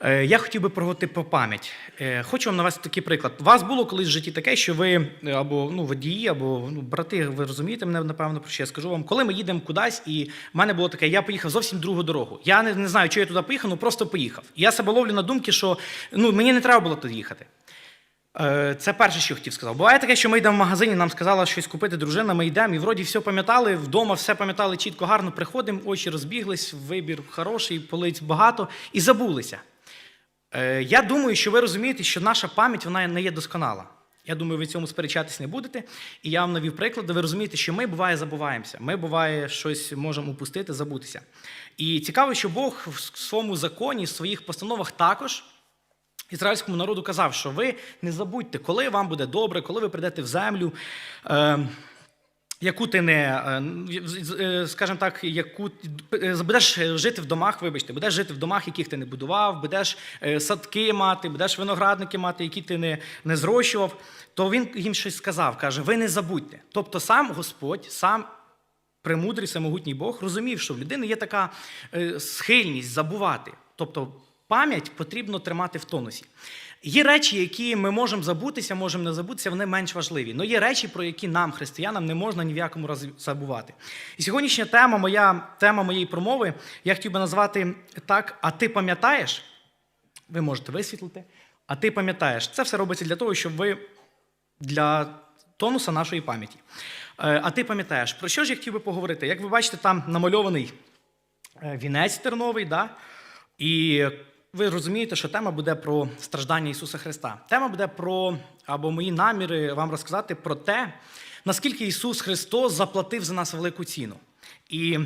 Е, Я хотів би проговорити про пам'ять. Е, Хочу вам навести такий приклад. У вас було колись в житті таке, що ви е, або ну, водії, або ну, брати, ви розумієте мене, напевно, про що я скажу вам. Коли ми їдемо кудись, і в мене було таке, я поїхав зовсім другу дорогу. Я не, не знаю, чи я туди поїхав, ну просто поїхав. І я себе ловлю на думки, що ну, мені не треба було туди їхати. Це перше, що хотів сказати. Буває таке, що ми йдемо в магазині, нам сказала щось купити дружина, ми йдемо і вроді все пам'ятали, вдома все пам'ятали чітко, гарно приходимо, очі розбіглись, вибір хороший, полиць багато і забулися. Е, Я думаю, що ви розумієте, що наша пам'ять вона не є досконала. Я думаю, ви цьому сперечатись не будете. І я вам навів приклад, ви розумієте, що ми буває забуваємося. Ми буває щось можемо упустити, забутися. І цікаво, що Бог в своєму законі, в своїх постановах також ізраїльському народу казав, що ви не забудьте, коли вам буде добре, коли ви прийдете в землю. Е, Яку ти не, е, е, скажімо так, яку е, будеш жити в домах, вибачте, будеш жити в домах, яких ти не будував, будеш садки мати, будеш виноградники мати, які ти не, не зрощував, то він їм щось сказав, каже: ви не забудьте. Тобто сам Господь, сам премудрий, самогутній Бог розумів, що в людини є така схильність забувати. Тобто пам'ять потрібно тримати в тонусі. Є речі, які ми можемо забутися, можемо не забутися, вони менш важливі. Але є речі, про які нам, християнам, не можна ні в якому разі забувати. І сьогоднішня тема, моя тема моєї промови, я хотів би назвати так: а ти пам'ятаєш? Ви можете висвітлити, а ти пам'ятаєш. Це все робиться для того, щоб ви для тонуса нашої пам'яті. Е, А ти пам'ятаєш, про що ж я хотів би поговорити? Як ви бачите, там намальований е, вінець терновий, да? і ви розумієте, що тема буде про страждання Ісуса Христа. Тема буде про, або мої наміри вам розказати про те, наскільки Ісус Христос заплатив за нас велику ціну. І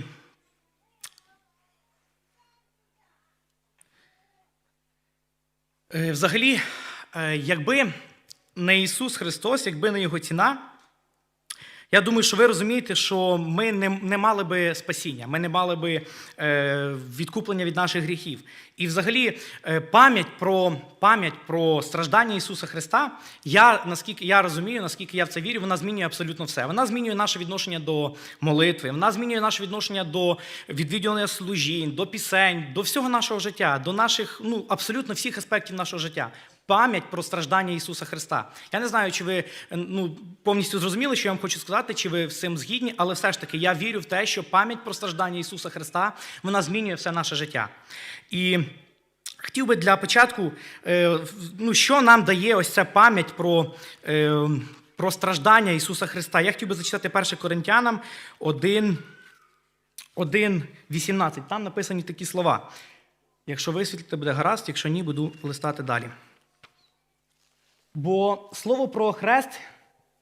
Е, Взагалі, е, якби не Ісус Христос, якби не Його ціна, я думаю, що ви розумієте, що ми не, не мали би спасіння, ми не мали би е, відкуплення від наших гріхів. І взагалі е, пам'ять про пам'ять про страждання Ісуса Христа, я наскільки я розумію, наскільки я в це вірю, вона змінює абсолютно все. Вона змінює наше відношення до молитви, вона змінює наше відношення до відвідування служінь, до пісень, до всього нашого життя, до наших, ну абсолютно всіх аспектів нашого життя. Пам'ять про страждання Ісуса Христа. Я не знаю, чи ви ну, повністю зрозуміли, що я вам хочу сказати, чи ви цим згідні, але все ж таки я вірю в те, що пам'ять про страждання Ісуса Христа вона змінює все наше життя. І хотів би для початку, е, ну, що нам дає ось ця пам'ять про, е, про страждання Ісуса Христа. Я хотів би зачитати 1 Коринтянам 1, 1, 18. Там написані такі слова. Якщо висвітлите, буде гаразд, якщо ні, буду листати далі. Бо слово про хрест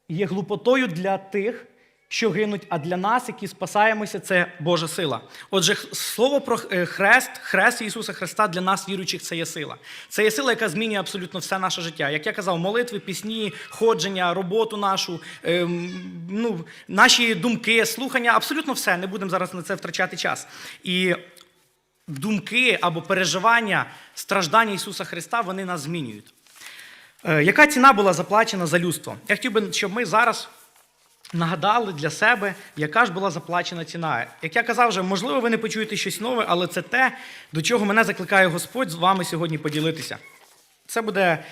є глупотою для тих, що гинуть, а для нас, які спасаємося, це Божа сила. Отже, слово про е, хрест, хрест Ісуса Христа для нас, віруючих, це є сила. Це є сила, яка змінює абсолютно все наше життя. Як я казав, молитви, пісні, ходження, роботу нашу, ем, ну, наші думки, слухання, абсолютно все. Не будемо зараз на це втрачати час. І думки або переживання страждання Ісуса Христа, вони нас змінюють. Е, Яка ціна була заплачена за людство? Я хотів би, щоб ми зараз нагадали для себе, яка ж була заплачена ціна. Як я казав, вже, можливо, ви не почуєте щось нове, але це те, до чого мене закликає Господь з вами сьогодні поділитися. Це буде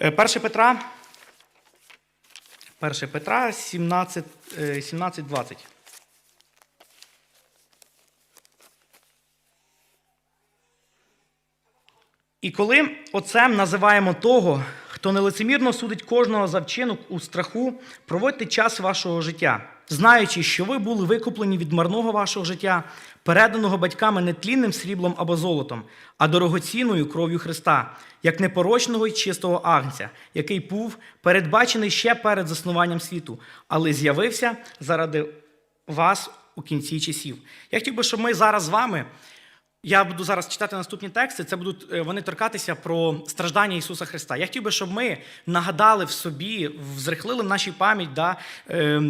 е, 1 Петра, 1 Петра 17, е, 17 20. І коли отцем називаємо того, хто нелицемірно судить кожного за вчинок у страху, проводьте час вашого життя, знаючи, що ви були викуплені від марного вашого життя, переданого батьками не тлінним сріблом або золотом, а дорогоцінною кров'ю Христа, як непорочного і чистого агнця, який був передбачений ще перед заснуванням світу, але з'явився заради вас у кінці часів. Я хотів би, щоб ми зараз з вами. Я буду зараз читати наступні тексти. Це будуть е, вони торкатися про страждання Ісуса Христа. Я хотів би, щоб ми нагадали в собі, взрихлили в нашій пам'ять, да, е,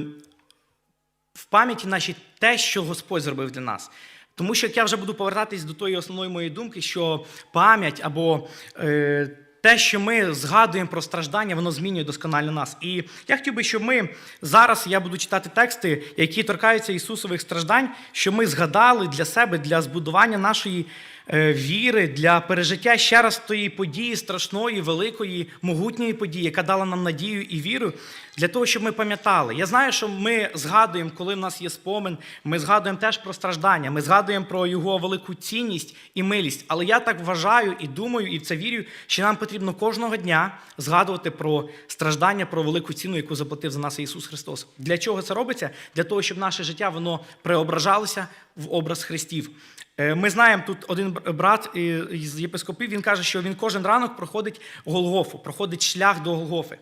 в пам'яті нашій те, що Господь зробив для нас. Тому що як я вже буду повертатись до тої основної моєї думки, що пам'ять або е, те, що ми згадуємо про страждання, воно змінює досконально нас. І я хотів би, щоб ми зараз я буду читати тексти, які торкаються Ісусових страждань, що ми згадали для себе, для збудування нашої віри, для пережиття ще раз тої події страшної, великої, могутньої події, яка дала нам надію і віру, для того, щоб ми пам'ятали. Я знаю, що ми згадуємо, коли в нас є спомин, ми згадуємо теж про страждання, ми згадуємо про його велику цінність і милість. Але я так вважаю і думаю, і в це вірю, що нам потрібно кожного дня згадувати про страждання, про велику ціну, яку заплатив за нас Ісус Христос. Для чого це робиться? Для того, щоб наше життя воно преображалося в образ Христів. Е, Ми знаємо тут один брат з єпископів, він каже, що він кожен ранок проходить Голгофу, проходить шлях до Голгофи.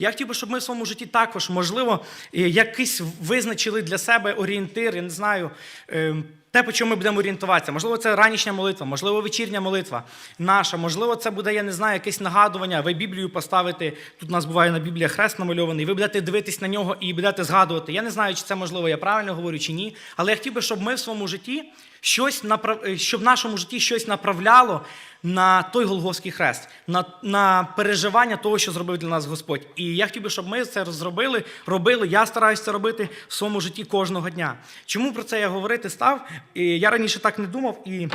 Я хотів би, щоб ми в своєму житті також, можливо, е, якийсь визначили для себе орієнтир, я не знаю, е, те, по чому ми будемо орієнтуватися. Можливо, це ранішня молитва, можливо, вечірня молитва наша, можливо, це буде, я не знаю, якесь нагадування. Ви Біблію поставите. Тут у нас буває на Біблії хрест намальований. Ви будете дивитись на нього і будете згадувати. Я не знаю, чи це можливо, я правильно говорю чи ні. Але я хотів би, щоб ми в своєму житті щось е, щоб в нашому житті щось направляло на той Голгофський хрест, на, на переживання того, що зробив для нас Господь. І я хотів би, щоб ми це зробили, робили. Я стараюся це робити в своєму житті кожного дня. Чому про це я говорити став? І я раніше так не думав і.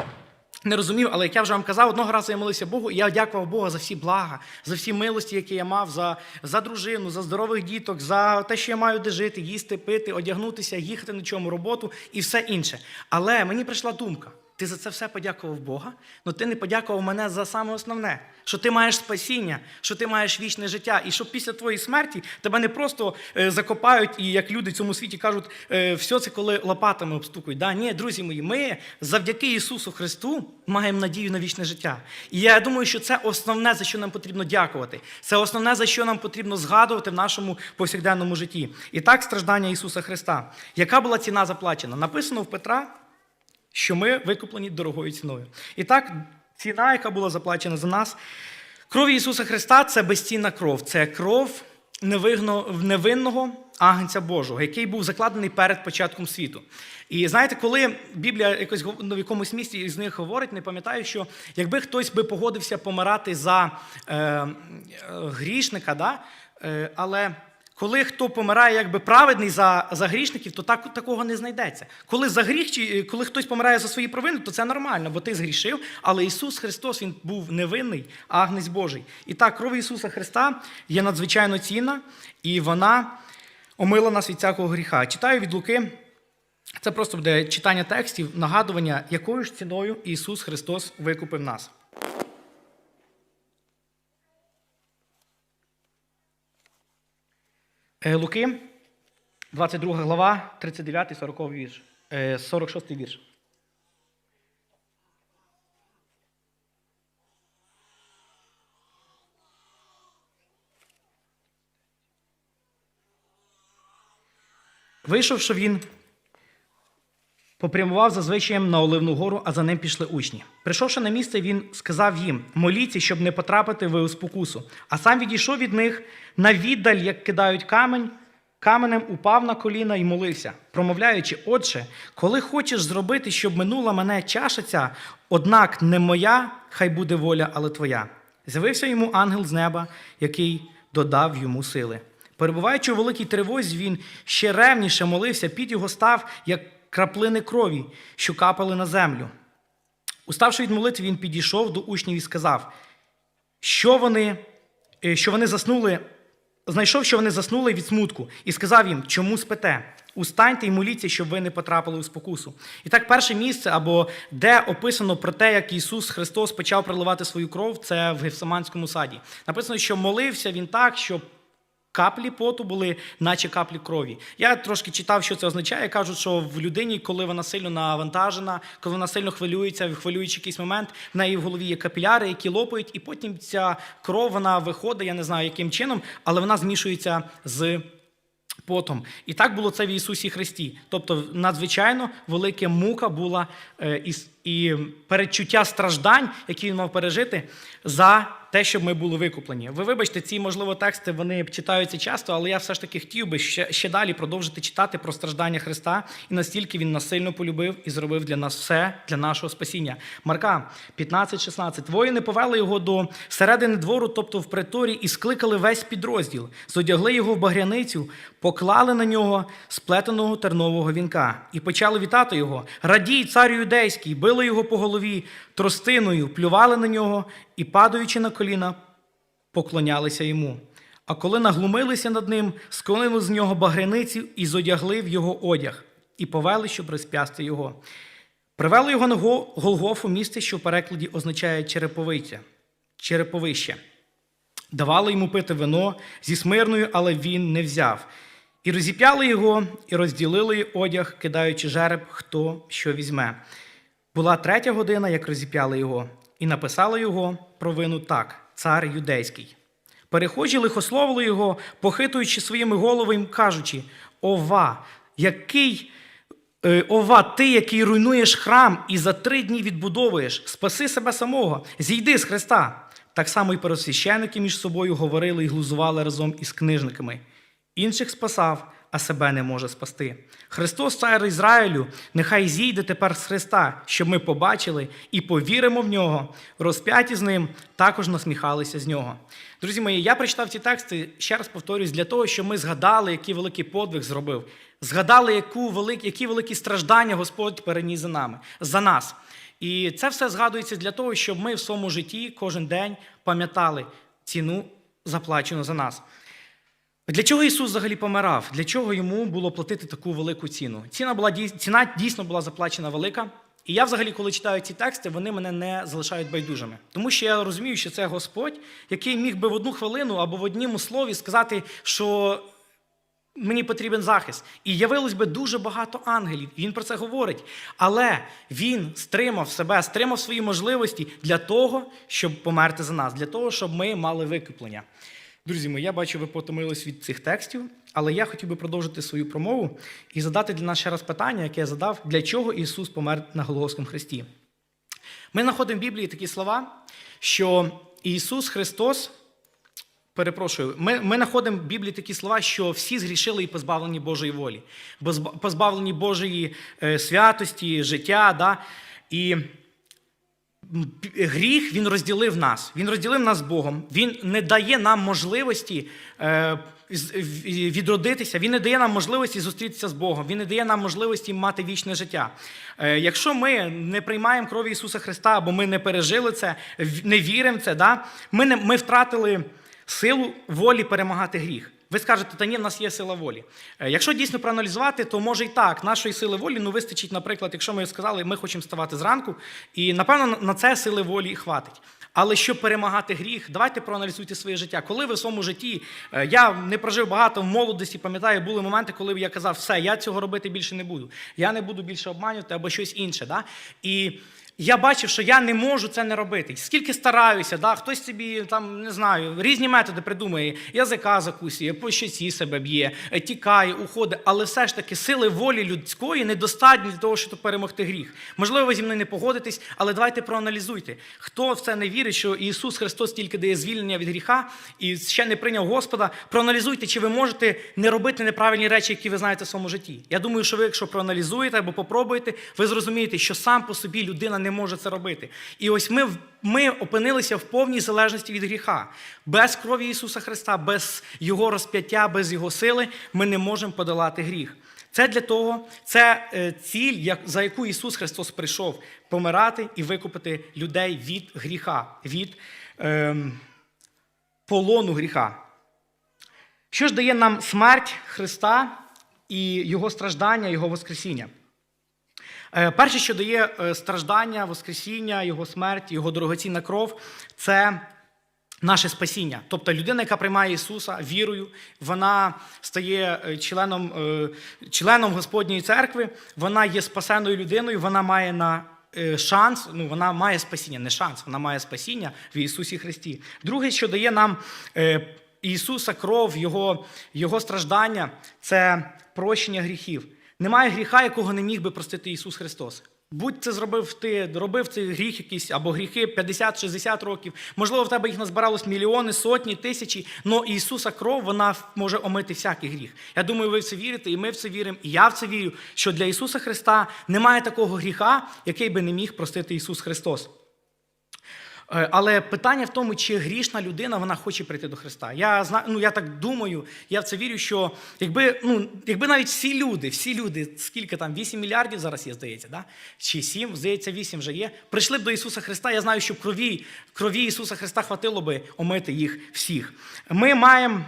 Не розумів, але як я вже вам казав, одного разу я молився Богу, і я дякував Богу за всі блага, за всі милості, які я мав, за, за дружину, за здорових діток, за те, що я маю де жити, їсти, пити, одягнутися, їхати на чому роботу і все інше. Але мені прийшла думка: ти за це все подякував Бога, але ти не подякував мене за саме основне, що ти маєш спасіння, що ти маєш вічне життя, і що після твоєї смерті тебе не просто е, закопають, і як люди в цьому світі кажуть, е, все це коли лопатами обстукують. Да? Ні, друзі мої, ми завдяки Ісусу Христу маємо надію на вічне життя. І я думаю, що це основне, за що нам потрібно дякувати. Це основне, за що нам потрібно згадувати в нашому повсякденному житті. І так страждання Ісуса Христа. Яка була ціна заплачена? Написано в Петра, що ми викуплені дорогою ціною. І так, ціна, яка була заплачена за нас, кров Ісуса Христа це безцінна кров. Це кров невинного агнця Божого, який був закладений перед початком світу. І знаєте, коли Біблія якось ну, в якомусь місці з них говорить, не пам'ятаю, що якби хтось би погодився помирати за е, е, грішника, да? е, але коли хто помирає якби праведний за, за грішників, то так, такого не знайдеться. Коли за гріх, чи коли хтось помирає за свої провини, то це нормально, бо ти згрішив. Але Ісус Христос Він був невинний, агнець Божий. І так, кров Ісуса Христа є надзвичайно цінна, і вона омила нас від всякого гріха. Читаю від Луки. Це просто буде читання текстів, нагадування, якою ж ціною Ісус Христос викупив нас. Луки, 22 глава, 39, 40 вірш, е, 46 вірш. Вийшовши він, попрямував за звичаєм на Оливну гору, а за ним пішли учні. Прийшовши на місце, він сказав їм: моліться, щоб не потрапити ви у спокусу. А сам відійшов від них на віддаль, як кидають камень, каменем упав на коліна і молився, промовляючи: Отче, коли хочеш зробити, щоб минула мене чаша однак не моя, хай буде воля, але твоя. З'явився йому ангел з неба, який додав йому сили. Перебуваючи у великій тривозі, він ще ревніше молився, під його став, як краплини крові, що капали на землю. Уставши від молитви, він підійшов до учнів і сказав, що вони, е, що вони заснули, знайшов, що вони заснули від смутку, і сказав їм, чому спите? Устаньте і моліться, щоб ви не потрапили у спокусу. І так, перше місце, або де описано про те, як Ісус Христос почав проливати свою кров, це в Гефсиманському саді. Написано, що молився він так, що Каплі поту були, наче каплі крові. Я трошки читав, що це означає. Кажуть, що в людині, коли вона сильно навантажена, коли вона сильно хвилюється, в хвилюючий якийсь момент, в неї в голові є капіляри, які лопають, і потім ця кров вона виходить, я не знаю яким чином, але вона змішується з потом. І так було це в Ісусі Христі. Тобто, надзвичайно велика мука була е, і, передчуття страждань, які він мав пережити, за те, щоб ми були викуплені. Ви вибачте, ці, можливо, тексти вони читаються часто, але я все ж таки хотів би ще, ще далі продовжити читати про страждання Христа і настільки він нас сильно полюбив і зробив для нас все для нашого спасіння. Марка 15-16. Воїни повели його до середини двору, тобто в приторі, і скликали весь підрозділ, зодягли його в багряницю, поклали на нього сплетеного тернового вінка і почали вітати його. Радій, царю юдейський, били били його по голові тростиною, плювали на нього і, падаючи на коліна, поклонялися йому. А коли наглумилися над ним, склонили з нього багряниці і зодягли в його одяг, і повели, щоб розп'ясти його. Привели його на Голгофу, місце, що в перекладі означає череповиця, череповище. Давали йому пити вино зі смирною, але він не взяв. І розіп'яли його, і розділили одяг, кидаючи жереб, хто що візьме. Була третя година, як розіп'яли його, і написали його провину так: цар юдейський. Перехожі лихословили його, похитуючи своїми головами, кажучи: Ова, який Е, Ова, ти, який руйнуєш храм і за три дні відбудовуєш, спаси себе самого, зійди з Христа. Так само і первосвященники між собою говорили і глузували разом із книжниками. Інших спасав, а себе не може спасти. Христос, цар Ізраїлю, нехай зійде тепер з Христа, щоб ми побачили і повіримо в нього, розп'яті з ним, також насміхалися з нього. Друзі мої, я прочитав ці тексти, ще раз повторюсь, для того, щоб ми згадали, який великий подвиг зробив. Згадали, яку велик, які великі страждання Господь переніс за нами, за нас. І це все згадується для того, щоб ми в своєму житті кожен день пам'ятали ціну, заплачену за нас. Для чого Ісус взагалі помирав? Для чого йому було платити таку велику ціну? Ціна, була, ціна дійсно була заплачена велика. І я взагалі, коли читаю ці тексти, вони мене не залишають байдужими. Тому що я розумію, що це Господь, який міг би в одну хвилину або в одному слові сказати, що мені потрібен захист. І явилось би дуже багато ангелів. Він про це говорить. Але він стримав себе, стримав свої можливості для того, щоб померти за нас, для того, щоб ми мали викуплення. Друзі мої, я бачу, ви потомились від цих текстів, але я хотів би продовжити свою промову і задати для нас ще раз питання, яке я задав, для чого Ісус помер на Голгофському хресті. Ми знаходимо в Біблії такі слова, що Ісус Христос, перепрошую, ми, ми знаходимо в Біблії такі слова, що всі згрішили і позбавлені Божої волі, позбавлені Божої е, святості, життя. Да? І гріх він розділив нас. Він розділив нас з Богом. Він не дає нам можливості е, відродитися. Він не дає нам можливості зустрітися з Богом. Він не дає нам можливості мати вічне життя. Е, якщо ми не приймаємо крові Ісуса Христа, або ми не пережили це, не віримо в це, ми втратили силу волі перемагати гріх. Ви скажете, та ні, в нас є сила волі. Е, Якщо дійсно проаналізувати, то може і так, нашої сили волі ну, вистачить, наприклад, якщо ми сказали, ми хочемо вставати зранку, і напевно на це сили волі хватить. Але щоб перемагати гріх, давайте проаналізуйте своє життя. Коли ви в своєму житті, е, я не прожив багато в молодості, пам'ятаю, були моменти, коли я казав, все, я цього робити більше не буду. Я не буду більше обманювати або щось інше. Да? І я бачив, що я не можу це не робити. Скільки стараюся, да? хтось собі там не знаю, різні методи придумує, язика закусує, по щоці себе б'є, е, тікає, уходить, але все ж таки сили волі людської недостатні для того, щоб перемогти гріх. Можливо, ви зі мною не погодитесь, але давайте проаналізуйте, хто в це не вірить, що Ісус Христос тільки дає звільнення від гріха і ще не прийняв Господа. Проаналізуйте, чи ви можете не робити неправильні речі, які ви знаєте в своєму житті. Я думаю, що ви, якщо проаналізуєте або попробуєте, ви зрозумієте, що сам по собі людина не може це робити. І ось ми, ми опинилися в повній залежності від гріха. Без крові Ісуса Христа, без Його розп'яття, без Його сили ми не можемо подолати гріх. Це для того, це е, ціль, за яку Ісус Христос прийшов помирати і викупити людей від гріха, від ем, полону гріха. Що ж дає нам смерть Христа і Його страждання, Його Воскресіння? Е, Перше, що дає е, страждання, Воскресіння, Його смерть, Його дорогоцінна кров, це наше спасіння. Тобто людина, яка приймає Ісуса вірою, вона стає е, членом, членом Господньої церкви, вона є спасеною людиною, вона має на шанс, ну вона має спасіння, не шанс, вона має спасіння в Ісусі Христі. Друге, що дає нам Ісуса кров, Його, Його страждання, це прощення гріхів. Немає гріха, якого не міг би простити Ісус Христос. Будь це зробив ти, робив цей гріх якийсь або гріхи 50-60 років. Можливо, в тебе їх назбиралось мільйони, сотні, тисячі. але Ісуса кров вона може омити всякий гріх. Я думаю, ви в це вірите, і ми в це віримо, і я в це вірю, що для Ісуса Христа немає такого гріха, який би не міг простити Ісус Христос. Е, Але питання в тому, чи грішна людина вона хоче прийти до Христа. Я ну я так думаю, я в це вірю, що якби, ну, якби навіть всі люди, всі люди, скільки там, 8 мільярдів зараз є, здається, да? чи 7, здається, 8 вже є, прийшли б до Ісуса Христа. Я знаю, що крові, крові Ісуса Христа хватило би омити їх всіх. Ми маємо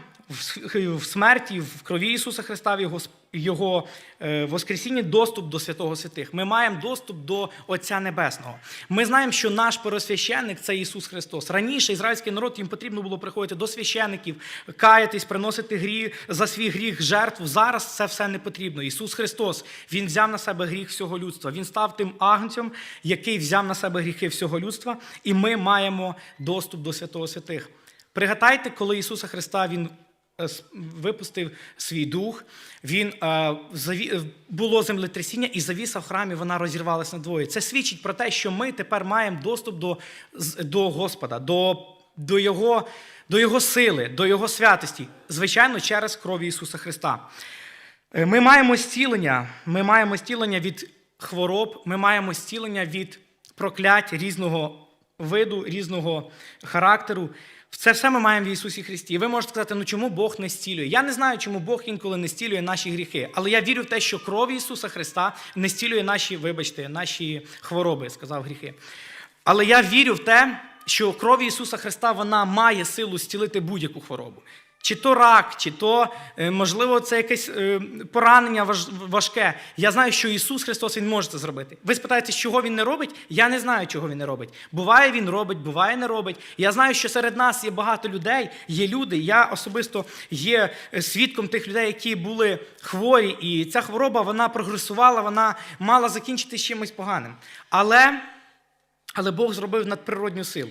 в смерті, в крові Ісуса Христа, в Його, Його е, Воскресінні доступ до святого святих. Ми маємо доступ до Отця Небесного. Ми знаємо, що наш первосвященник це Ісус Христос. Раніше ізраїльський народ їм потрібно було приходити до священиків, каятись, приносити гріх за свій гріх жертву. Зараз це все не потрібно. Ісус Христос Він взяв на себе гріх всього людства. Він став тим агнцем, який взяв на себе гріхи всього людства, і ми маємо доступ до святого святих. Пригадайте, коли Ісуса Христа Він випустив свій дух, він е, е, було землетрясіння, і завіса в храмі вона розірвалася надвоє. Це свідчить про те, що ми тепер маємо доступ до, до Господа, до, до, Його, до Його сили, до Його святості, звичайно, через крові Ісуса Христа. Е, Ми маємо зцілення, ми маємо зцілення від хвороб, ми маємо зцілення від проклять різного виду, різного характеру. Це все ми маємо в Ісусі Христі. І ви можете сказати, ну чому Бог не стілює? Я не знаю, чому Бог інколи не стілює наші гріхи, але я вірю в те, що кров Ісуса Христа не стілює наші, вибачте, наші хвороби, сказав гріхи. Але я вірю в те, що кров Ісуса Христа вона має силу зцілити будь-яку хворобу. Чи то рак, чи то, е, можливо, це якесь е, поранення важке. Я знаю, що Ісус Христос Він може це зробити. Ви спитаєте, чого Він не робить? Я не знаю, чого Він не робить. Буває, Він робить, буває, не робить. Я знаю, що серед нас є багато людей, є люди. Я особисто є е, свідком тих людей, які були хворі, і ця хвороба вона прогресувала, вона мала закінчитися чимось поганим. Але але Бог зробив надприродню силу.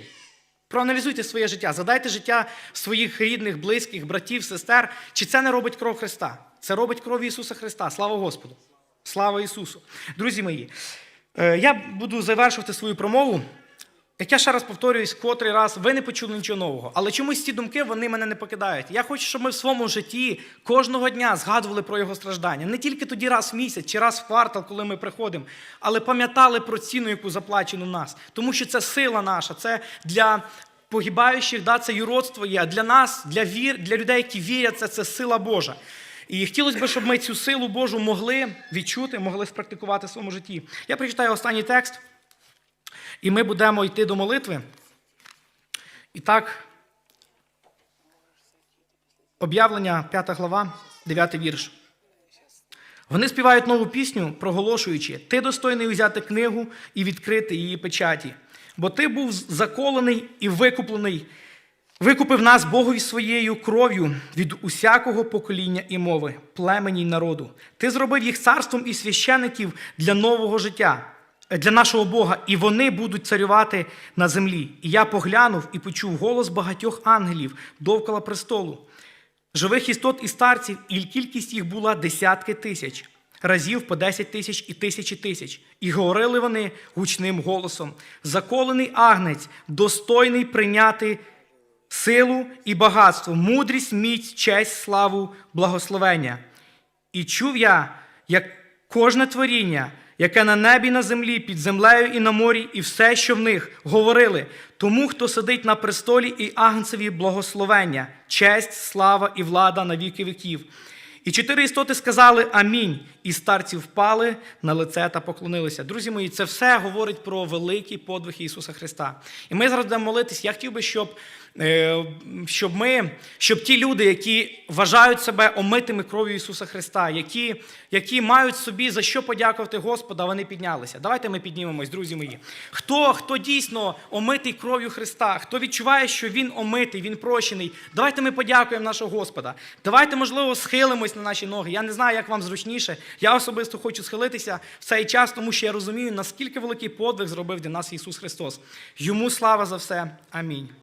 Проаналізуйте своє життя, задайте життя своїх рідних, близьких, братів, сестер. Чи це не робить кров Христа? Це робить кров Ісуса Христа. Слава Господу! Слава Ісусу! Друзі мої, е, я буду завершувати свою промову. Як я ще раз повторююсь, котрий раз ви не почули нічого нового, але чомусь ці думки вони мене не покидають. Я хочу, щоб ми в своєму житті кожного дня згадували про його страждання. Не тільки тоді раз в місяць чи раз в квартал, коли ми приходимо, але пам'ятали про ціну, яку заплачено нас. Тому що це сила наша, це для погибаючих, да, це юродство є. А для нас, для вір, для людей, які вірять, це, це сила Божа. І хотілося б, щоб ми цю силу Божу могли відчути, могли спрактикувати в своєму житті. Я прочитаю останній текст. І ми будемо йти до молитви. І так, об'явлення, 5 глава, 9 вірш. Вони співають нову пісню, проголошуючи: Ти достойний взяти книгу і відкрити її печаті, бо ти був заколений і викуплений, викупив нас Богові своєю кров'ю від усякого покоління і мови, племені й народу. Ти зробив їх царством і священиків для нового життя, для нашого Бога, і вони будуть царювати на землі. І я поглянув і почув голос багатьох ангелів довкола престолу. Живих істот і старців, і кількість їх була десятки тисяч, разів по десять тисяч і тисячі тисяч. І говорили вони гучним голосом: Заколений агнець, достойний прийняти силу і багатство, мудрість, міць, честь, славу, благословення. І чув я, як кожне творіння, яке на небі, на землі, під землею і на морі, і все, що в них, говорили тому, хто сидить на престолі і агнцеві благословення, честь, слава і влада на віки віків. І чотири істоти сказали Амінь. І старці впали на лице та поклонилися. Друзі мої, це все говорить про великий подвиг Ісуса Христа. І ми зараз будемо молитись. Я хотів би, щоб, щоб ми, щоб ті люди, які вважають себе омитими кров'ю Ісуса Христа, які, які мають собі за що подякувати Господа, вони піднялися. Давайте ми піднімемось, друзі мої. Хто, хто дійсно омитий кров'ю Христа, хто відчуває, що Він омитий, Він прощений, давайте ми подякуємо нашого Господа. Давайте, можливо, схилимось на наші ноги. Я не знаю, як вам зручніше. Я особисто хочу схилитися в цей час, тому що я розумію, наскільки великий подвиг зробив для нас Ісус Христос. Йому слава за все. Амінь.